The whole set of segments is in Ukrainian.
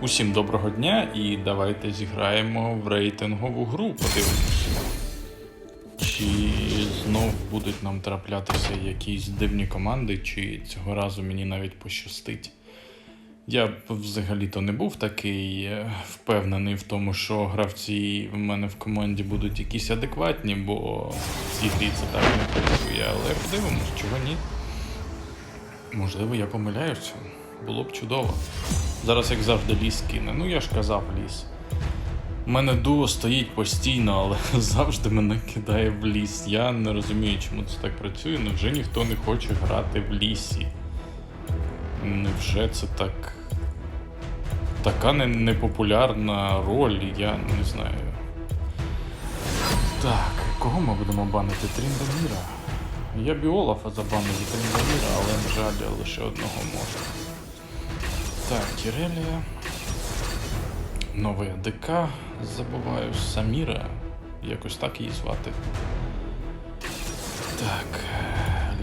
Усім доброго дня і давайте зіграємо в рейтингову гру. Подивимось. Чи знов будуть нам траплятися якісь дивні команди, чи цього разу мені навіть пощастить. Я взагалі-то не був такий е, впевнений в тому, що гравці в мене в команді будуть якісь адекватні, бо в цій грі це так не працює. Але подивимось, чого ні. Можливо, я помиляюся. Було б чудово. Зараз, як завжди, ліс кине. Ну я ж казав ліс. У мене дуо стоїть постійно, але завжди мене кидає в ліс. Я не розумію, чому це так працює. Невже ніхто не хоче грати в лісі? Невже це так. Така непопулярна роль, я не знаю. Так, кого ми будемо банити? Тріндаміра. Я Біолафа забанив і Тріндаміра, але, на жаль, лише одного можна. Так, Кірелія. Новий АДК. Забуваю. Саміра. Якось так її звати. Так.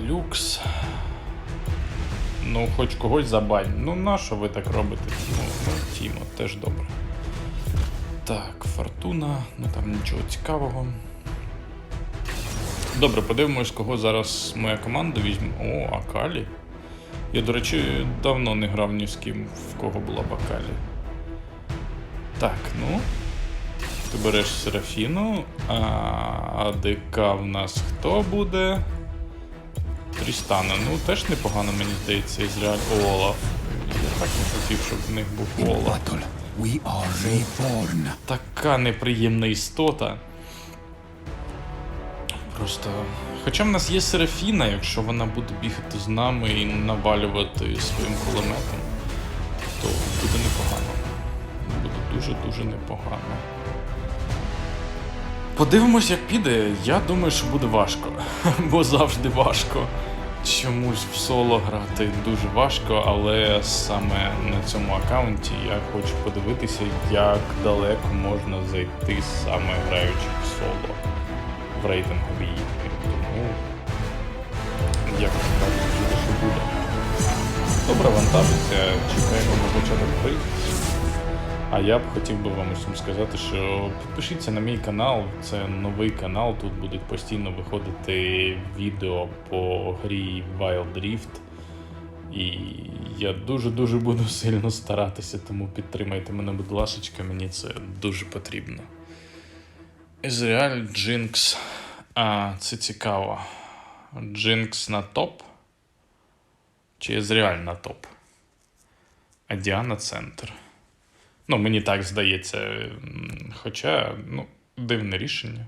Люкс. Ну, хоч когось забань. Ну, на що ви так робите? Ну Тімо, теж добре. Так, Фортуна, ну там нічого цікавого. Добре, подивимось, кого зараз моя команда візьме. О, Акалі. Я, до речі, давно не грав ні з ким, в кого була б Акалі. Так, ну. Ти береш Серафіну, а АДК в нас хто буде? Трістана. Ну, теж непогано, мені здається, Ізраїль Олаф. Я так не хотів, щоб в них був Олаф. we are reborn. Така неприємна істота. Просто. Хоча в нас є Серафіна, якщо вона буде бігати з нами і навалювати своїм кулеметом, то буде непогано. Буде дуже-дуже непогано. Подивимось, як піде. Я думаю, що буде важко. Бо завжди важко. Чомусь в соло грати дуже важко, але саме на цьому аккаунті я хочу подивитися, як далеко можна зайти саме граючи в соло в рейтингові ігри. Добре, вантажиться, чекаємо на початок гри. А я б хотів би вам усім сказати, що підпишіться на мій канал, це новий канал, тут будуть постійно виходити відео по грі Wild Rift. І я дуже-дуже буду сильно старатися, тому підтримайте мене, будь ласка, мені це дуже потрібно. Ізреаль Джинкс. А, це цікаво. Джинкс на топ? Чи Ізреаль на топ? А Діана центр. Ну, мені так здається. Хоча, ну, дивне рішення.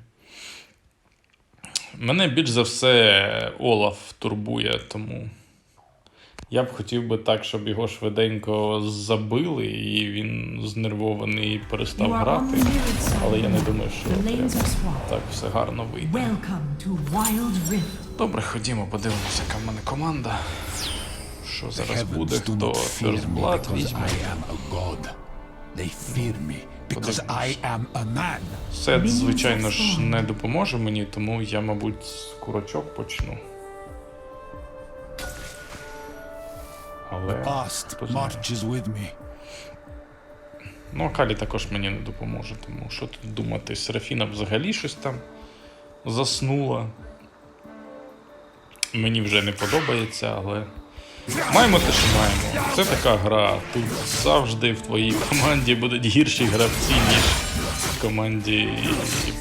Мене більш за все Олаф турбує, тому я б хотів би так, щоб його швиденько забили, і він знервований і перестав грати. Але я не думаю, що так все гарно вийде. Добре, ходімо, подивимося, яка в мене команда. Що зараз буде, хто First Blood візьме. They fear me because I am a man. Сет, звичайно ж, не допоможе мені, тому я, мабуть, з курочок почну. Але. Past хто знає. marches with me. Ну, Акалі також мені не допоможе, тому що тут думати, Серафіна взагалі щось там заснула. Мені вже не подобається, але. Маємо те, що маємо. Це така гра. Тут завжди в твоїй команді будуть гірші гравці, ніж в команді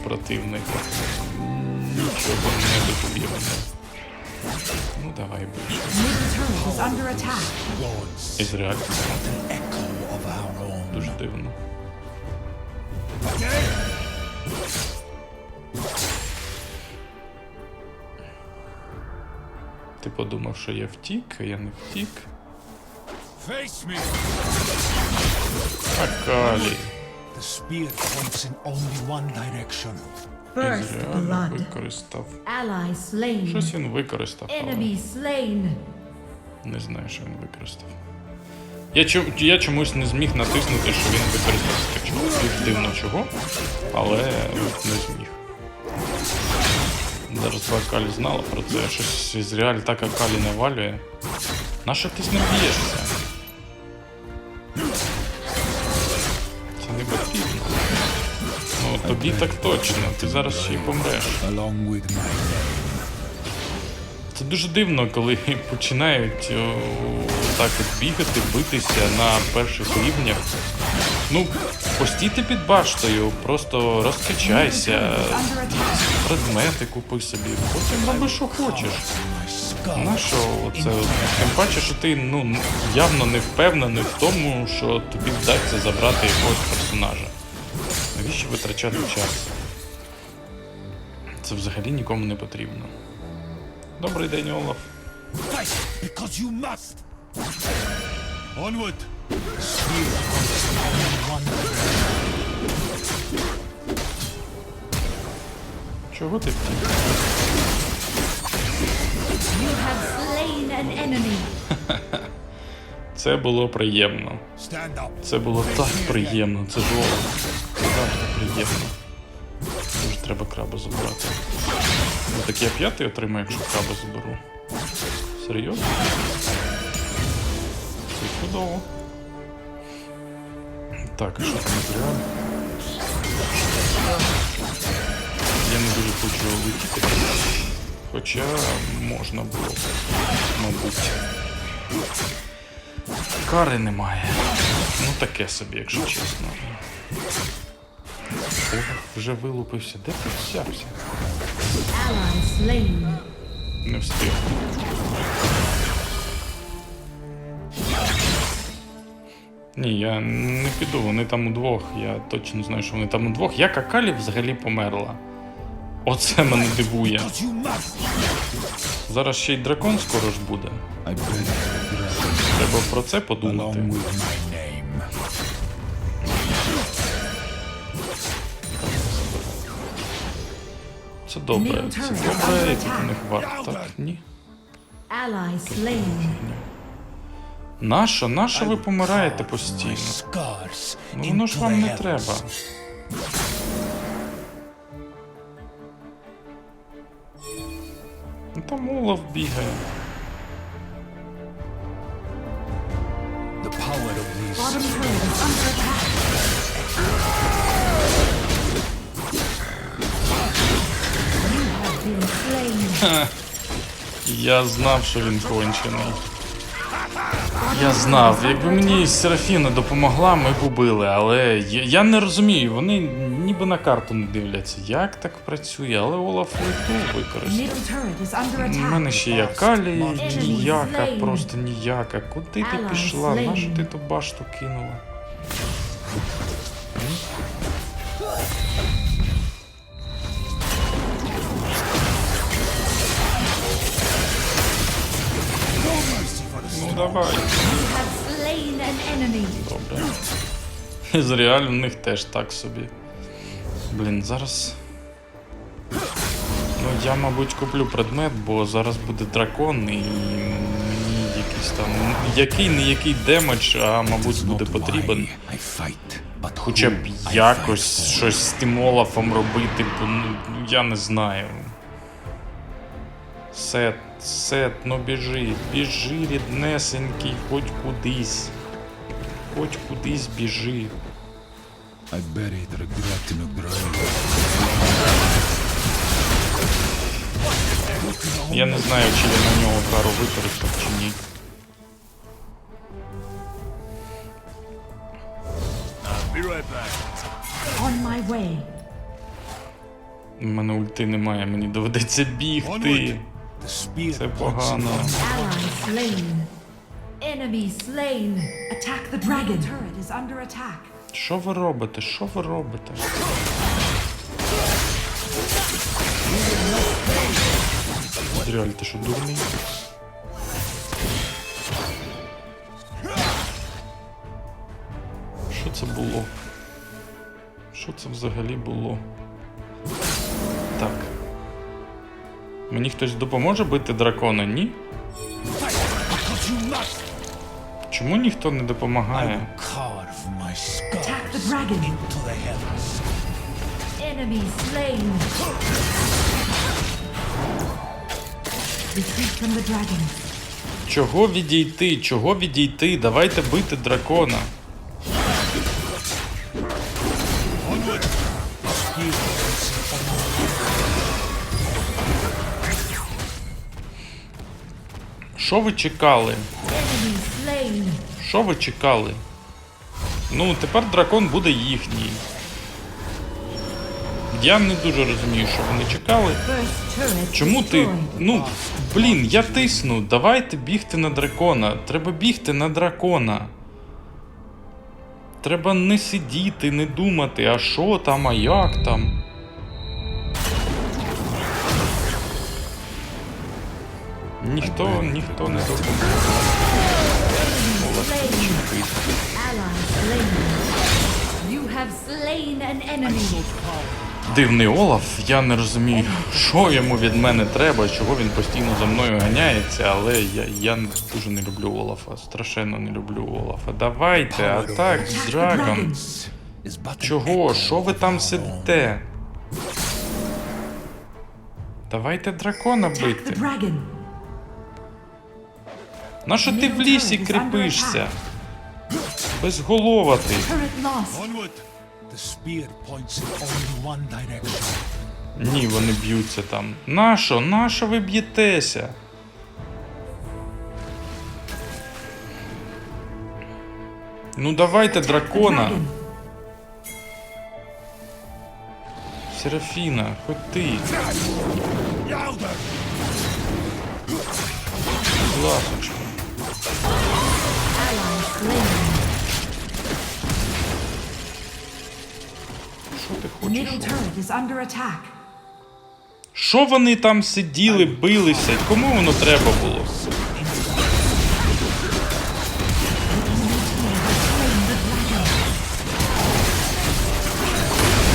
противника. Нічого не. Ну, давай більше. Our own. Дуже дивно. Ти подумав, що я втік, а я не втік. Face me! Акалі. The spear points in only one direction. First Ізраїль blood. використав. Ally slain. Щось він використав, але Enemy slain. не знаю, що він використав. Я, чу, я чомусь не зміг натиснути, що він використав скачок. Дивно чого, але не зміг. Зараз би Акалі знала про це. Щось із реаль так Акалі навалює. Нащо ти з ним б'єшся? Тобі так точно, ти зараз ще й помреш. Це дуже дивно, коли починають о, так от бігати, битися на перших рівнях. Ну, постійте під баштою, просто розкачайся, предмети купи собі, потім роби, що хочеш. Нащо це? Тим паче, що ти ну явно не впевнений в тому, що тобі вдасться забрати якогось персонажа. Навіщо витрачати час? Це взагалі нікому не потрібно. Добрий день, Олаф. Because you must. Onward. Чого ти втік? You have slain an enemy. Це було приємно. Це було так приємно. Це. Це завжди приємно. Дуже треба краба забрати. Ну так я п'ятий отримаю, якщо краба заберу. Серйозно? Це чудово. Так, а що там матеріал? Я не дуже хочу летіти. Хоча можна було, б, мабуть. Кари немає. Ну таке собі, якщо чесно. О, вже вилупився. Де ти взявся? Не встиг. Ні, я не піду, вони там удвох. Я точно знаю, що вони там удвох. Як Акалі взагалі померла. Оце мене дивує. Зараз ще й дракон скоро ж буде. Треба про це подумати. Це добре. Це добре, і тут у них варт. Так, ні. Нащо? Нащо ви помираєте постійно? Ну воно ж вам не треба. Ну там Олаф бігає. Я знав, що він кончений. Я знав, якби мені Серафіна допомогла, ми б убили, але я, я не розумію, вони ніби на карту не дивляться. Як так працює? Але Олаф лету використав. У мене ще є калі, ніяка, просто ніяка. Куди ти пішла? Нащо ти ту башту кинула? Давай. Добре. З реаль у них теж так собі. Блін, зараз. Ну, я, мабуть, куплю предмет, бо зараз буде дракон і мені якийсь там. Який не який демедж, а мабуть буде потрібен. Хоча б якось щось з тим Олафом робити, бо ну, я не знаю. Сет, сет, ну біжи, біжи, ріднесенький, хоч кудись. Хоч кудись біжи. I buried regret in a grave. Я не знаю, чи я на нього кару використав чи ні. On my way. У мене ульти немає, мені доведеться бігти. Це погано. Ally slain. Enemy slain. Attack the dragon. turret is under attack. Що ви робите? Що ви робите? Реаль, ти що дурний? Що це було? Що це взагалі було? Мені хтось допоможе бити дракона, ні? Чому ніхто не допомагає? Чого відійти? Чого відійти? Давайте бити дракона. Що ви чекали? Що ви чекали? Ну, тепер дракон буде їхній. Я не дуже розумію, що вони чекали. Чому ти. Ну, блін, я тисну. Давайте бігти на дракона. Треба бігти на дракона. Треба не сидіти, не думати, а що там, а як там. Ніхто, ніхто не допоможе. Дивний Олаф, я не розумію, що йому від мене треба, чого він постійно за мною ганяється, але я, я дуже не люблю Олафа. Страшенно не люблю Олафа. Давайте, атак з Драгон. Чого? Що ви там сидите? Давайте дракона бити. Dragon. Нащо ти в лісі кріпишся? Безголова ти. Ні, вони б'ються там. Нащо? Нащо ви б'єтеся? Ну давайте дракона. Серафіна, хоч ти. Ласочка. Що ти хочеш? Що вони там сиділи, билися? Кому воно треба було?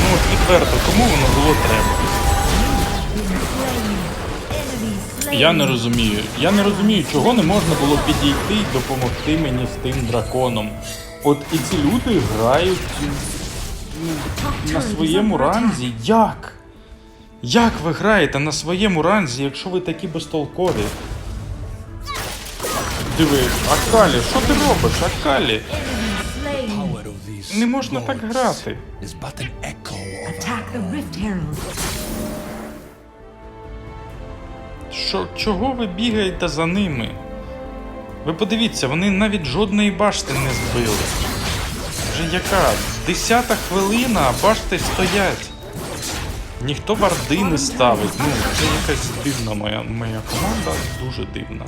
Ну відверто, кому воно було треба? Я не розумію. Я не розумію, чого не можна було підійти і допомогти мені з тим драконом. От і ці люди грають на своєму ранзі. Як? Як ви граєте на своєму ранзі, якщо ви такі безтолкові? Диви, Акалі, що ти робиш, Акалі? Не можна так грати. Що, чого ви бігаєте за ними? Ви подивіться, вони навіть жодної башти не збили. Вже яка? Десята хвилина, а башти стоять. Ніхто варди не ставить. Ну, це якась дивна моя, моя команда, дуже дивна.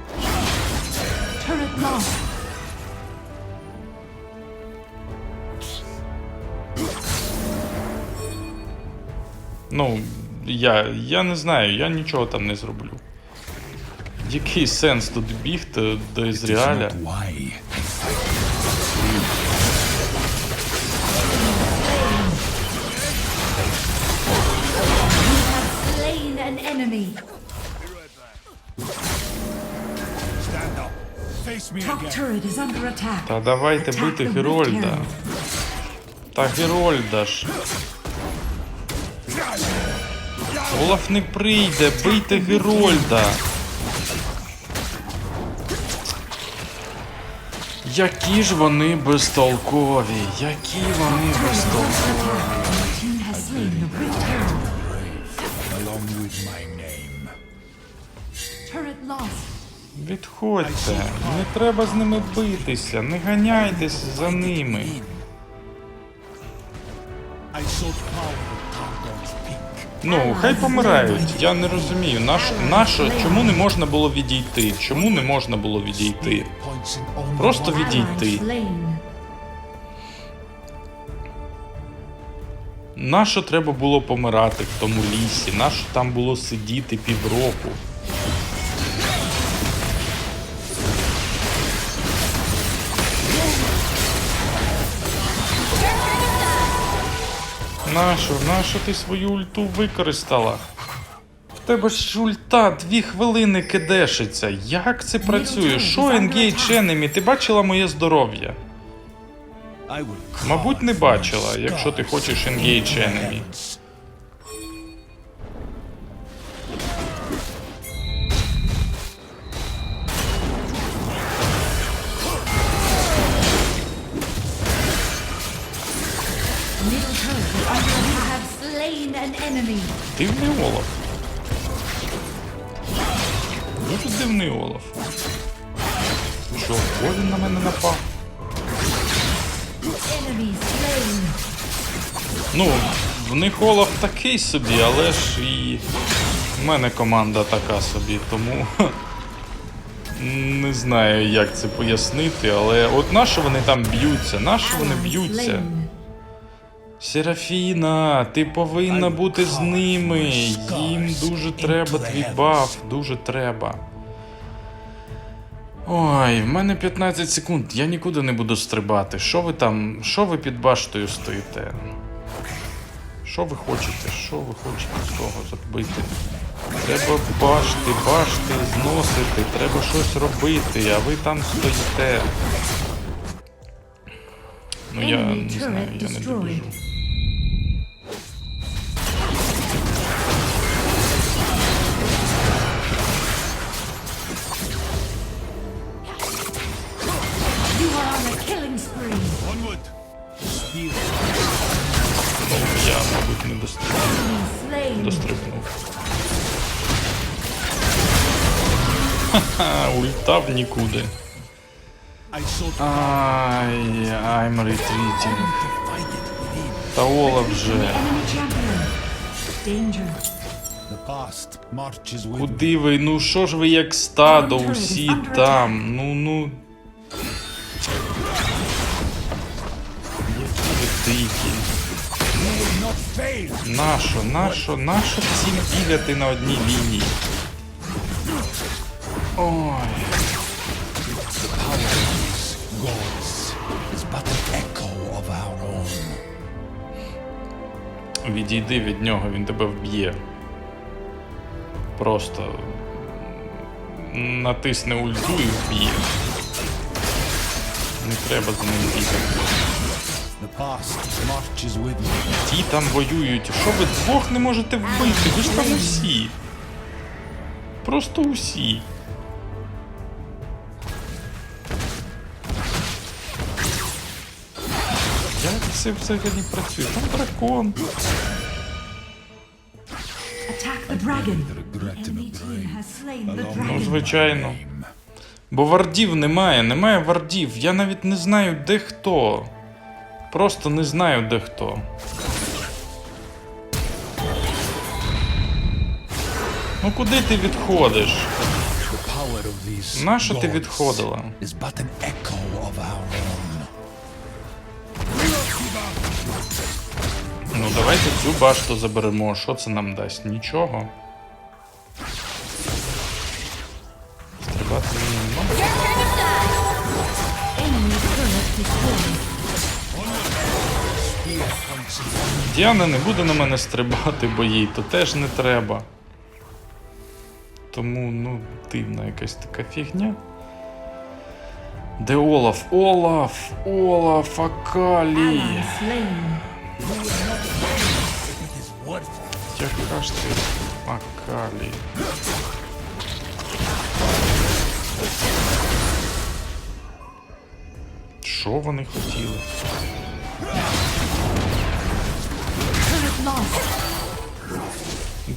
Ну, я, я не знаю, я нічого там не зроблю. Який сенс тут бігти до attack. Та давайте бити Герольда. Та Герольда ж. Олаф не прийде, бийте Герольда. Які ж вони безтолкові, які вони безтолкові. Відходьте, не треба з ними битися, не ганяйтесь за ними. I sought power. Ну, хай помирають. Я не розумію. Наш, наше, чому не можна було відійти? Чому не можна було відійти? Просто відійти. Нащо треба було помирати в тому лісі? Нащо там було сидіти півроку? Нащо? Нащо ти свою ульту використала? В тебе ж ульта дві хвилини кидешиться. Як це працює? Що Engage Enemy? Ти бачила моє здоров'я? Мабуть, не бачила, якщо ти хочеш Engage Enemy. Дивний Олаф. Дуже дивний Олаф. Що, він на мене напав? Ну, в них Олаф такий собі, але ж і в мене команда така собі, тому не знаю, як це пояснити, але от нащо вони там б'ються? Нащо вони б'ються? Серафіна, ти повинна бути з ними. Їм дуже треба твій баф, дуже треба. Ой, в мене 15 секунд, я нікуди не буду стрибати. Що ви там, що ви під баштою стоїте? Що ви хочете? Що ви хочете з того зробити? Треба башти, башти зносити, треба щось робити, а ви там стоїте. Ну я не знаю, я не добіжу. Ха-ха, в нікуди. Ай, I'm retreating. Та Олаф вже. Куди ви? Ну що ж ви як стадо, усі там. Ну ну. Які ви дикі. Нащо, нащо, нащо всім бігати на одній лінії? Ой. But an echo of our own. Відійди від нього, він тебе вб'є. Просто натисне ульту і вб'є. Не треба за ним бігати. Ті там воюють. Що ви двох не можете вбити? Ви ж там усі. Просто усі. Це взагалі працює? Там дракон. Along Ну, звичайно. Бо вардів немає, немає вардів. Я навіть не знаю, де хто. Просто не знаю, де хто. Ну куди ти відходиш? Нащо ти відходила? Ну давайте цю башту заберемо. Що це нам дасть? Нічого. Стрибати мені. Enemy. Діана не буде на мене стрибати, бо їй то теж не треба. Тому, ну, дивна якась така фігня. Де Олаф? Олаф! Олаф, Акалі! Яка ж ти Акалі? Що вони хотіли? Ну,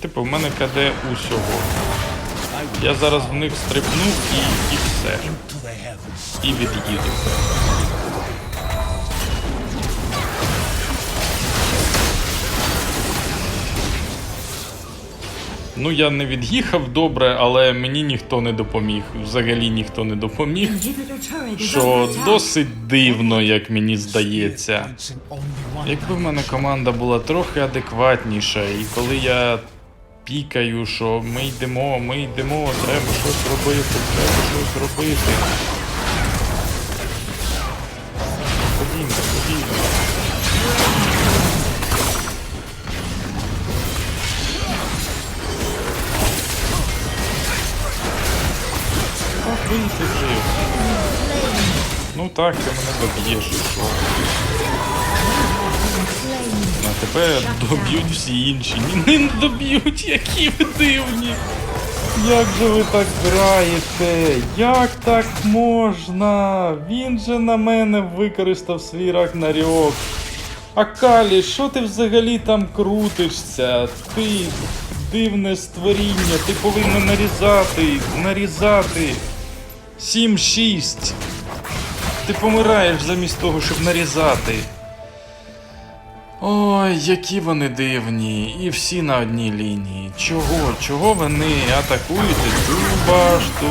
Типу, в мене КД усього. Я зараз в них стрибну і, і все. І від'їду. Ну, я не від'їхав добре, але мені ніхто не допоміг. Взагалі ніхто не допоміг. Що досить дивно, як мені здається. Якби в мене команда була трохи адекватніша, і коли я пікаю, що ми йдемо, ми йдемо, треба щось робити, треба щось робити. Так, ти мене доб'єш, і що? А тепер доб'ють всі інші. Ні, не доб'ють, які ви дивні. Як же ви так граєте? Як так можна? Він же на мене використав свій рагнарьок. Акалі, що ти взагалі там крутишся? Ти дивне створіння, ти повинен нарізати, нарізати. 7-6. Ти помираєш замість того, щоб нарізати. Ой, які вони дивні, і всі на одній лінії. Чого? Чого вони атакуєте цю башту?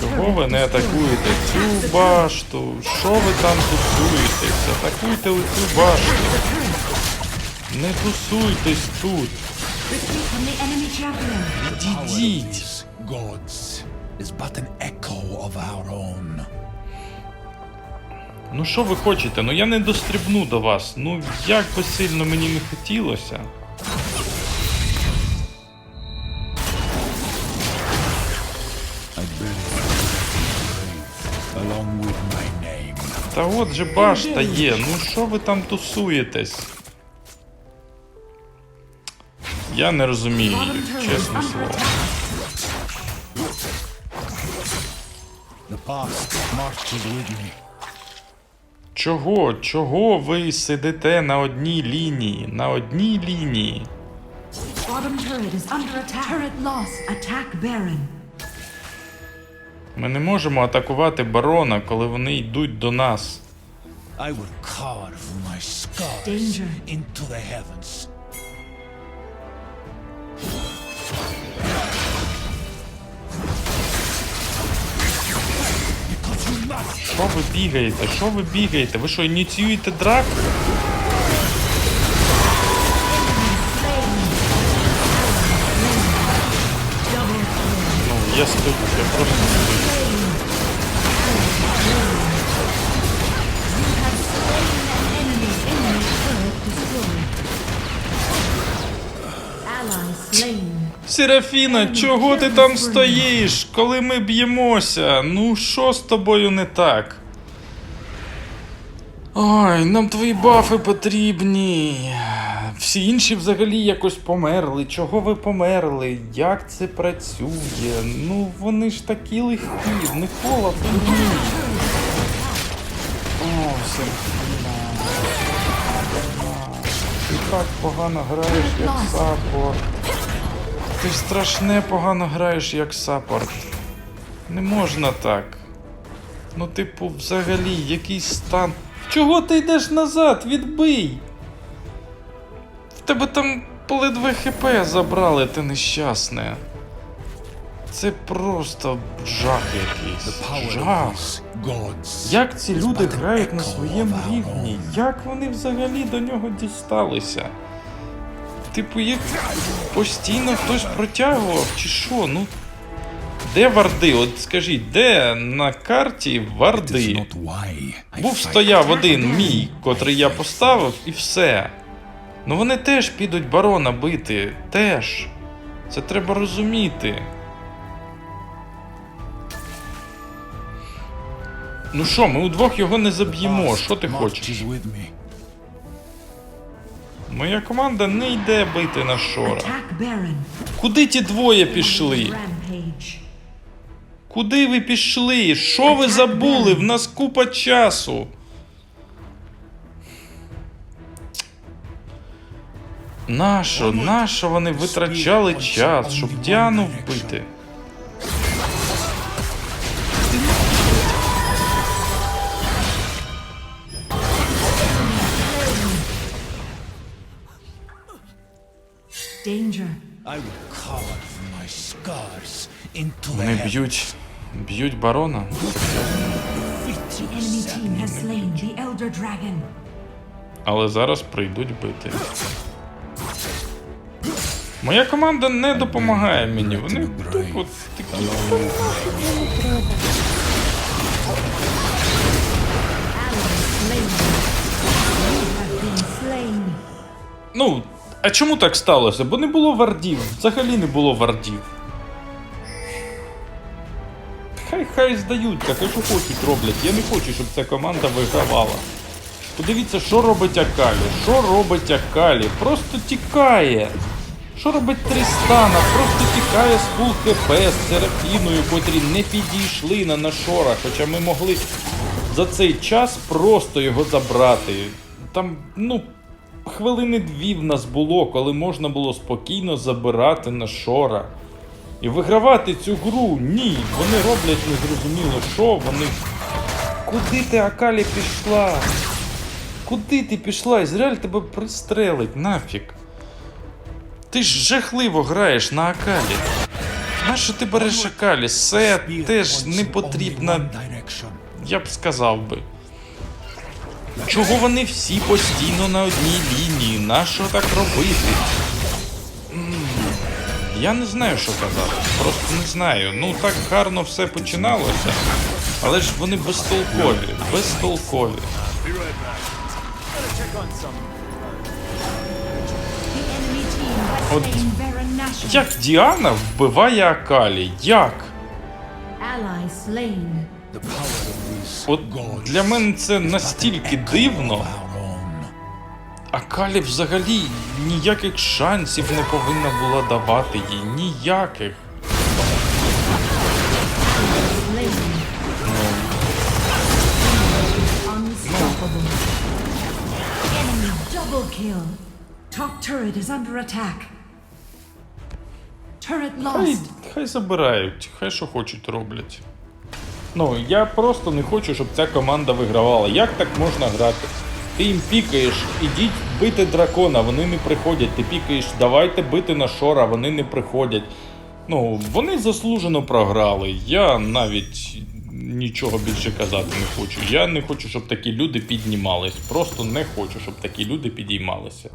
Чого ви не атакуєте цю башту? Що ви там тусуєтесь? Атакуйте оцю башту. Не тусуйтесь тут. Відійдіть. Is but an echo of our own. Ну що ви хочете? Ну я не дострібну до вас. Ну як би сильно мені не хотілося. Та от же башта є, ну що ви там тусуєтесь? Я не розумію, чесне слово. Чого? Чого ви сидите на одній лінії? На одній лінії? Ми не можемо атакувати барона, коли вони йдуть до нас. I will carve my scars into the heavens. Що ви бігаєте? Що ви бігаєте? Ви що, ініціюєте драку? Ну, я стою, я просто стою. Серафіна, чого ти там стоїш, коли ми б'ємося? Ну, що з тобою не так? Ой, нам твої бафи потрібні. Всі інші взагалі якось померли. Чого ви померли? Як це працює? Ну, вони ж такі легкі, в них кола дурні. О, Серафіна. Ти так погано граєш, як саппорт. Ти страшне погано граєш як саппорт. Не можна так. Ну, типу, взагалі, якийсь стан. Чого ти йдеш назад? Відбий! В тебе там ледве ХП забрали, ти нещасне. Це просто жах якийсь. Жах. Як ці люди грають на своєму рівні? Як вони взагалі до нього дісталися? Типу, їх постійно хтось протягував, чи що? Ну. Де варди? От скажіть, де на карті варди? Був стояв один мій, котрий я поставив, і все. Ну вони теж підуть барона бити. Теж. Це треба розуміти. Ну що, ми удвох його не заб'ємо. Що ти хочеш? Моя команда не йде бити на шора. Куди ті двоє пішли? Куди ви пішли? Що ви забули? В нас купа часу. Нащо? Нащо вони витрачали час, щоб Діану вбити? Danger. I will carve my scars into the Вони б'ють. б'ють барона. The enemy team has slain the Elder Dragon. Але зараз прийдуть бити. Моя команда не допомагає мені. Вони тупо такі. Ну, а чому так сталося? Бо не було вардів. Взагалі не було вардів. Хай хай здають, так що хочуть роблять. Я не хочу, щоб ця команда вигравала. Подивіться, що робить Акалі. Що робить Акалі? Просто тікає. Що робить Трістана? Просто тікає з фул хп з Серафіною, котрі не підійшли на Нашора, хоча ми могли за цей час просто його забрати. Там, ну, хвилини дві в нас було, коли можна було спокійно забирати на шора. І вигравати цю гру. Ні, вони роблять незрозуміло що, вони. Куди ти, Акалі, пішла? Куди ти пішла? Ізраїль тебе пристрелить, нафіг. Ти ж жахливо граєш на Акалі. Нащо ти береш Акалі? Се теж не потрібна, я б сказав би. Чого вони всі постійно на одній лінії? Нащо так робити? Я не знаю, що казати. Просто не знаю. Ну так гарно все починалося. Але ж вони безтолкові. Безтолкові. От. Як Діана вбиває Акалі? Як? От для мене це настільки дивно. own. Акалі взагалі ніяких шансів не повинна була давати їй. Ніяких. Хай, хай забирають, хай що хочуть роблять. Ну, я просто не хочу, щоб ця команда вигравала. Як так можна грати? Ти їм пікаєш, ідіть бити дракона, вони не приходять. Ти пікаєш, давайте бити на шора, вони не приходять. Ну, вони заслужено програли. Я навіть нічого більше казати не хочу. Я не хочу, щоб такі люди піднімались. Просто не хочу, щоб такі люди підіймалися.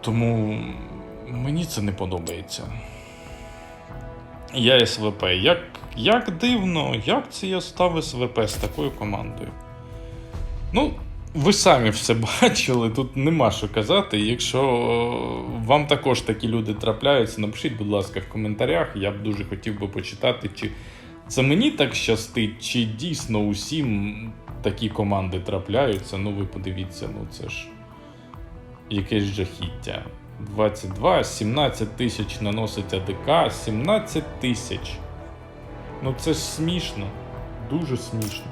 Тому мені це не подобається. Я СВП. Як, як дивно, як це я став СВП з такою командою? Ну, ви самі все бачили, тут нема що казати. Якщо е, вам також такі люди трапляються, напишіть, будь ласка, в коментарях. Я б дуже хотів би почитати, чи це мені так щастить, чи дійсно усім такі команди трапляються. Ну, ви подивіться, ну це ж якесь жахіття. 22, 17 тисяч наносить АДК, 17 тисяч. Ну це ж смішно. Дуже смішно.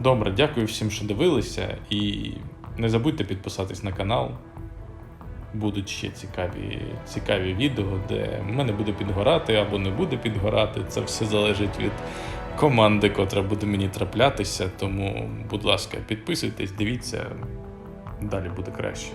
Добре, дякую всім, що дивилися. І не забудьте підписатись на канал. Будуть ще цікаві, цікаві відео, де в мене буде підгорати або не буде підгорати. Це все залежить від команди, котра буде мені траплятися. Тому, будь ласка, підписуйтесь, дивіться. Далі буде краще.